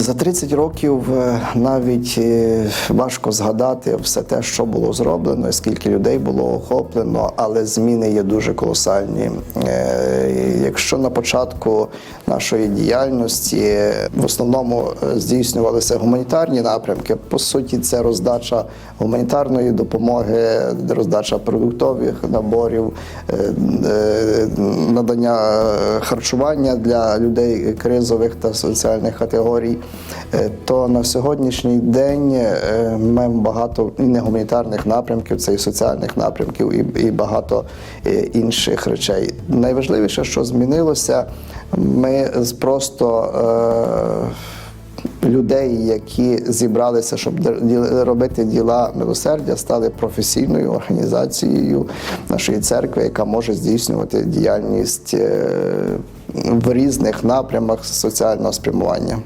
За 30 років е, навіть е, важко згадати все те, що було зроблено, скільки людей було охоплено, але зміни є дуже колосальні. Е, Якщо на початку нашої діяльності в основному здійснювалися гуманітарні напрямки, по суті, це роздача гуманітарної допомоги, роздача продуктових наборів, надання е, харчування для людей кризових та соціальних категорій, е, то на сьогоднішній день ми ми багато і не гуманітарних напрямків, це і соціальних напрямків, і, багато е, інших речей. Найважливіше, що змінилося, ми просто. Людей, які зібралися, щоб робити діла милосердя, стали професійною організацією нашої церкви, яка може здійснювати діяльність е, в різних напрямах соціального спрямування.